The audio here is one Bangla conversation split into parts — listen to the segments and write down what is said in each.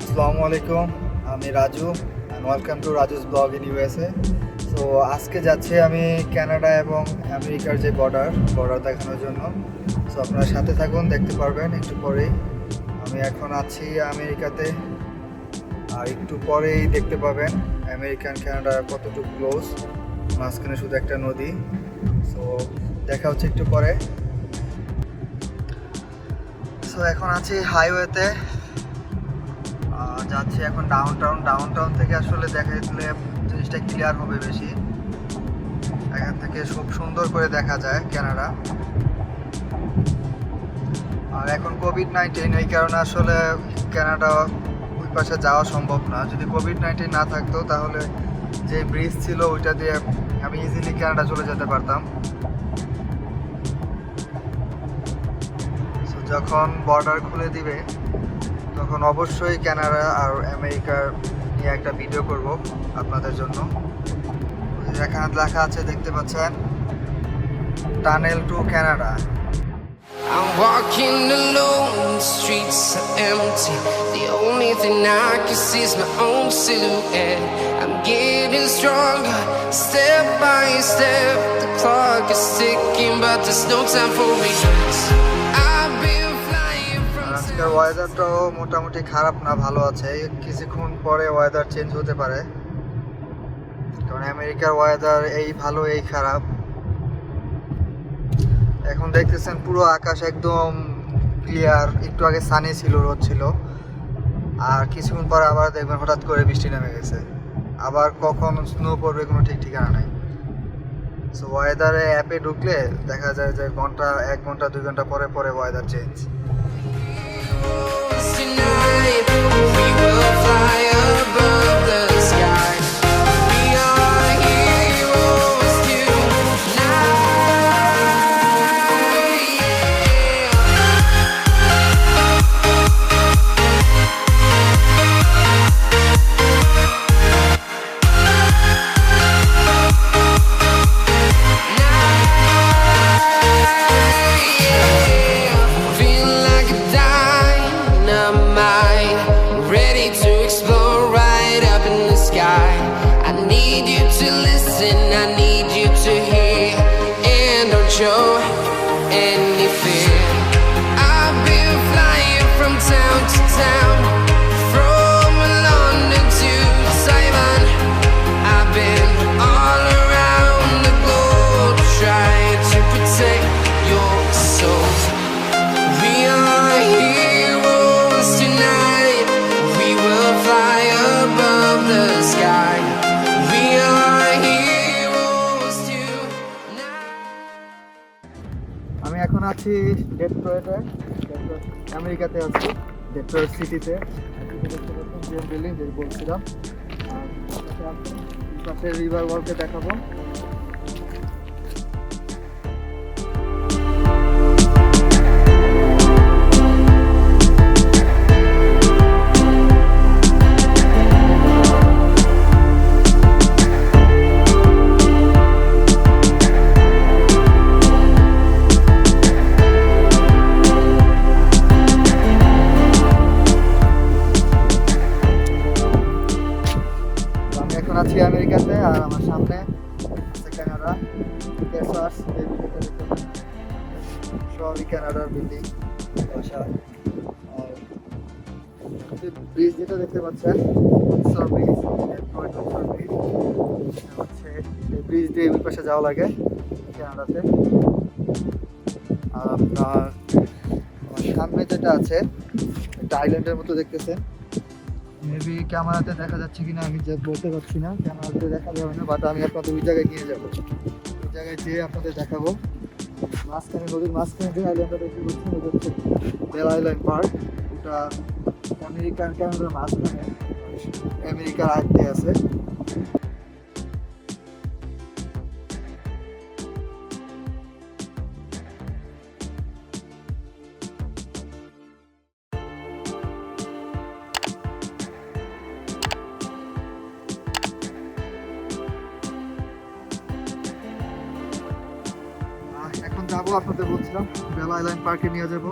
আসসালামু আলাইকুম, আমি Raju and welcome to Raju's blog in USA so আজকে যাচ্ছি আমি কানাডা এবং আমেরিকার যে বর্ডার বর্ডার দেখানোর জন্য। সো আপনারা সাথে থাকুন, দেখতে পারবেন, একটু পরেই। আমি এখন আছি আমেরিকাতে, আর একটু পরেই দেখতে পাবেন আমেরিকান কানাডা কতটুকু ক্লোজ মাঝখানে শুধু একটা নদী। সো দেখা হচ্ছে একটু পরে। সো এখন আছি হাইওয়েতে যাচ্ছি এখন ডাউন টাউন ডাউন টাউন থেকে আসলে দেখা দিলে জিনিসটা ক্লিয়ার হবে বেশি। এখান থেকে খুব সুন্দর করে দেখা যায় ক্যানাডা আর এখন কোভিড নাইন্টিন এই কারণে আসলে কানাডা ওই পাশে যাওয়া সম্ভব না। যদি কোভিড নাইন্টিন না থাকতো, তাহলে যে ব্রিজ ছিল ওইটা দিয়ে আমি ইজিলি ক্যানাডা চলে যেতে পারতাম। যখন বর্ডার খুলে দিবে তখন অবশ্যই কানাডা আর আমেরিকার নিয়ে একটা ভিডিও করব আপনাদের জন্য এখানে লেখা আছে দেখতে পাচ্ছেন tunnel to Canada I'm walking alone, the streets are empty. The only thing I can see is my own silhouette. I'm getting stronger, step by step. The clock is ticking, but there's no time for regrets. আজকের ওয়েদারটাও মোটামুটি খারাপ না, ভালো আছে। কিছুক্ষণ পরে ওয়েদার চেঞ্জ হতে পারে। কারণ আমেরিকার ওয়েদার এই ভালো, এই খারাপ। এখন দেখতেছেন পুরো আকাশ একদম ক্লিয়ার একটু আগে সানি ছিল, রোদ ছিল। আর কিছুক্ষণ পর আবার দেখবেন হঠাৎ করে বৃষ্টি নেমে গেছে। আবার কখন স্নো পড়বে কোনো ঠিক ঠিকানা নাই। সো ওয়েদারে অ্যাপে ঢুকলে দেখা যায় যে ঘণ্টা, এক ঘণ্টা, দুই ঘণ্টা পরে পরে ওয়েদার চেঞ্জ আছি ডেট্রয়েটে আমেরিকাতে আছি ডেট্রয়েট সিটিতে। বিল্ডিং যে বলছিলাম। রিভার ওয়ার্কে দেখাবো। বিল্ডিং বাসা ব্রিজ যেটা দেখতে পাচ্ছেন ব্রিজ হচ্ছে ব্রিজ দিয়ে ওই পাশে যাওয়া লাগে কানাডাতে আর আপনার সামনে যেটা আছে একটা আইল্যান্ডের মতো দেখতেছেন। মেবি ক্যামেরাতে দেখা যাচ্ছে কিনা, আমি যে বলতে পারছি না। ক্যামেরাতে দেখা যাবে না বাট আমি আপনাদের ওই জায়গায় নিয়ে যাব। ওই জায়গায় যেয়ে আপনাদের দেখাবো। মাঝখানে নদীর মাঝখানে যে আইল্যান্ডটা দেখতে পাচ্ছেন ওটা হচ্ছে বেল আইল্যান্ড পার্ক ওটা আমেরিকান ক্যানাডার মাঝখানে আমেরিকার আয়ত্তে আছে। আপনাদের বলছিলাম বেলা আইল্যান্ড পার্কে নিয়ে যাব।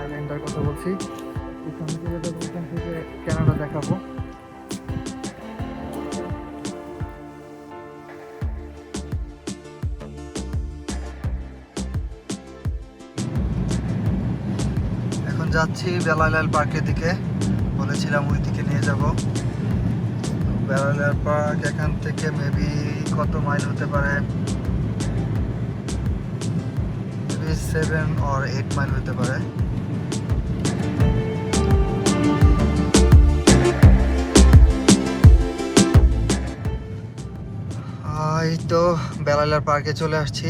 আইল্যান্ডটার কথা বলছি। ওখান থেকে যাব, ওখান থেকে ক্যানাডা দেখাবো। এখন যাচ্ছি বেলাইলাল পার্কের দিকে। বলেছিলাম ওই দিকে নিয়ে যাব। বেলাইলাল পার্ক এখান থেকে মেবি কত মাইল হতে পারে? সেভেন অর এইট মাইল হতে পারে। এই তো বেলাইলাল পার্কে চলে আসছি।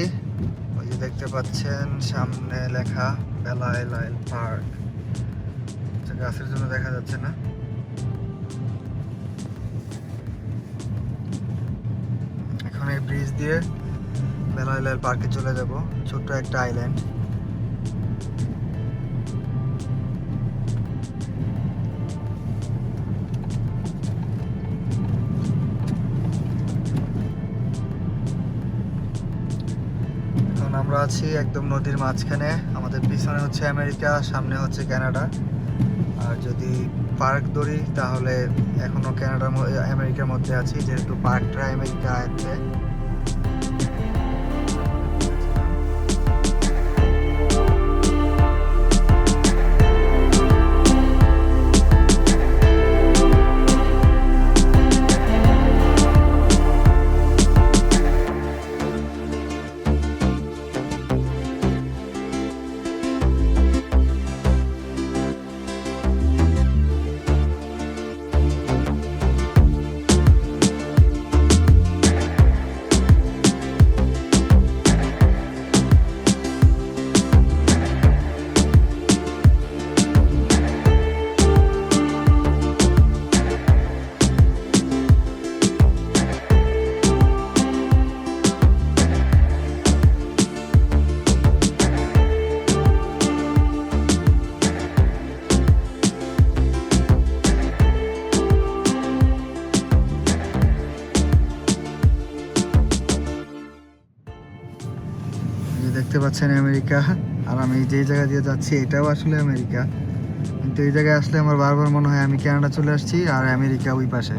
ওই যে দেখতে পাচ্ছেন সামনে লেখা বেলাইলাল পার্ক। আচ্ছা, গাছের জন্য দেখা যাচ্ছে না। এখন এই ব্রিজ দিয়ে বেলাইলাল পার্কে চলে যাব, ছোট্ট একটা আইল্যান্ড আমরা আছি একদম নদীর মাঝখানে, আমাদের পিছনে হচ্ছে আমেরিকা, সামনে হচ্ছে কানাডা। আর যদি পার্ক ধরি, তাহলে এখনও কানাডার ম- আমেরিকার মধ্যে আছি, যেহেতু পার্কটা আমেরিকা আছে যে দেখতে পাচ্ছেন আমেরিকা, আর আমি যেই জায়গা দিয়ে যাচ্ছি এটাও আসলে আমেরিকা। কিন্তু এই জায়গায় আসলে আমার বারবার মনে হয় আমি কানাডা চলে আসছি আর আমেরিকা ওই পাশে।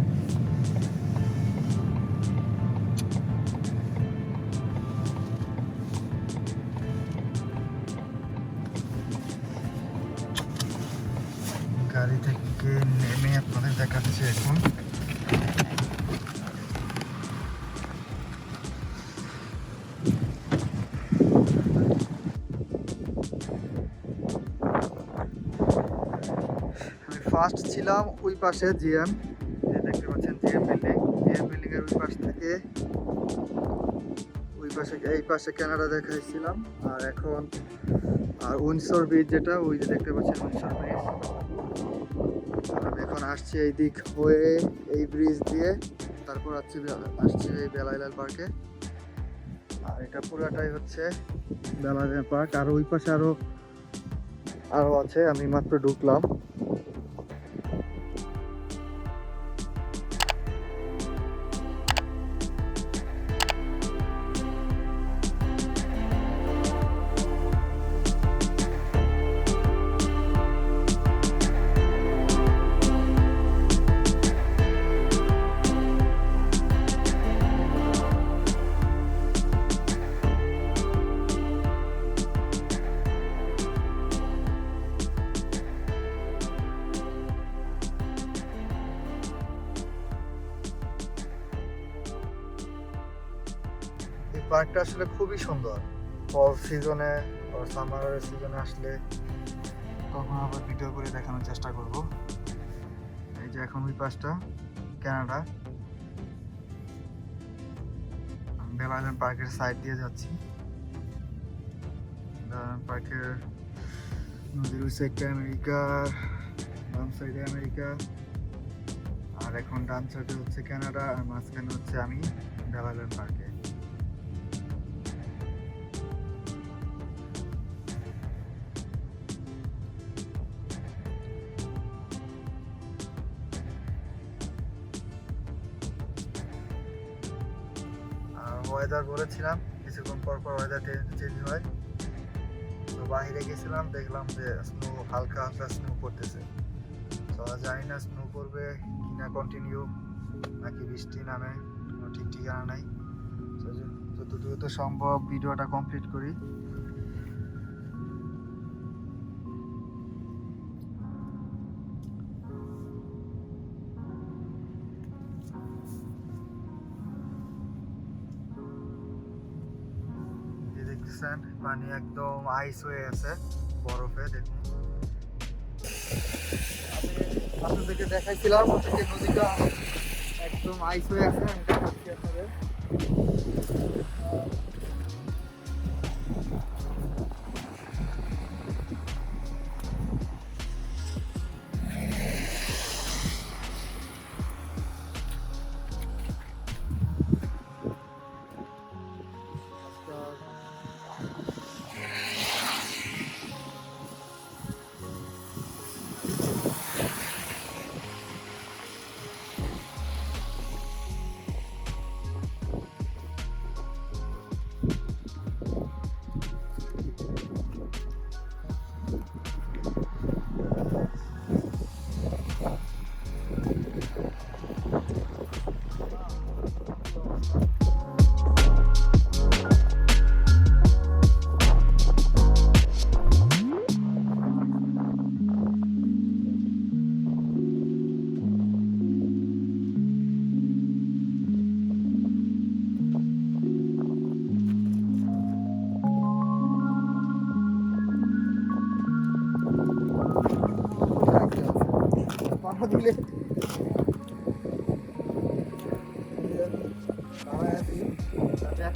ফার্স্ট ছিলাম ওই পাশে জিএম। দেখতে পাচ্ছেন জিএম বিল্ডিং। জিএম বিল্ডিং এর ওই পাশ থেকে ওই পাশে, এই পাশে কানাডা দেখাইছিলাম। আর এখন, আর উইন্ডসর ব্রিজ যেটা, ওই যে দেখতে পাচ্ছেন উইন্ডসর ব্রিজ। এখন আসছি এই দিক হয়ে এই ব্রিজ দিয়ে, তারপর আসছি আসছি এই বেলাইলাল পার্কে আর এটা পুরাটাই হচ্ছে বেলাইলাল পার্ক আর ওই পাশে আরও আরও আছে, আমি মাত্র ঢুকলাম। পার্কটা আসলে খুবই সুন্দর। ফল সিজনে সামারের সিজনে আসলে তখন আবার ভিডিও করে দেখানোর চেষ্টা করব। এই যে এখন ওই পাশটা কানাডা বেল আইল্যান্ড পার্কের সাইড দিয়ে যাচ্ছি। পার্কের নদীর ওই সাইডটা আমেরিকা বাম সাইডে আমেরিকা আর এখন ডান সাইডে হচ্ছে কানাডা আর মাঝখানে হচ্ছে আমি বেল আইল্যান্ড পার্কে ওয়েদার বলেছিলাম কিছুক্ষণ পর পর ওয়েদার চেঞ্জ হয়। তো বাইরে গেছিলাম, দেখলাম যে স্নো হালকা হালকা স্নো পড়তেছে। তো তো জানি না স্নো করবে কি না কন্টিনিউ নাকি বৃষ্টি নামে, কোনো ঠিক ঠিকানা নাই। তো যে- যত সম্ভব ভিডিওটা কমপ্লিট করি। দেখতেছেন, পানি একদম আইস হয়ে আছে, বরফে, দেখুন। আপনাদেরকে দেখাইছিলাম নদীটা একদম আইস হয়ে আছে, আমি দেখাচ্ছি আপনাদের।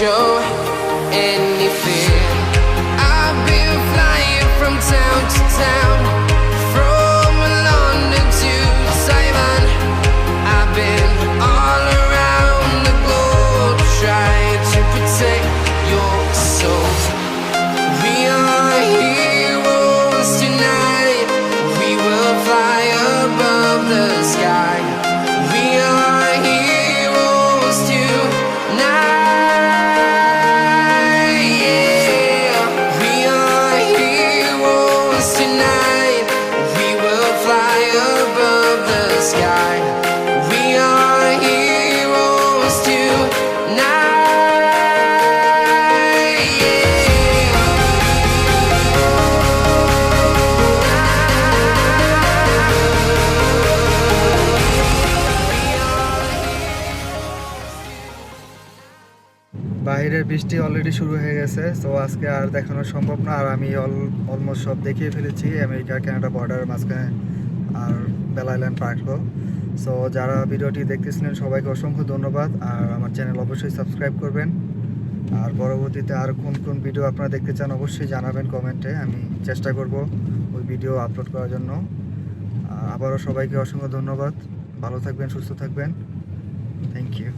show. বাইরের বৃষ্টি অলরেডি শুরু হয়ে গেছে সো আজকে আর দেখানো সম্ভব না। আর আমি অল অলমোস্ট সব দেখিয়ে ফেলেছি, আমেরিকা, কানাডা বর্ডার মাঝখানে আর বেলা আইল্যান্ড পার্কও সো যারা ভিডিওটি দেখতেছিলেন, সবাইকে অসংখ্য ধন্যবাদ। আর আমার চ্যানেল অবশ্যই সাবস্ক্রাইব করবেন। আর পরবর্তীতে আর কোন কোন ভিডিও আপনারা দেখতে চান, অবশ্যই জানাবেন কমেন্টে আমি চেষ্টা করব ওই ভিডিও আপলোড করার জন্য। আবারও সবাইকে অসংখ্য ধন্যবাদ। ভালো থাকবেন, সুস্থ থাকবেন। Thank you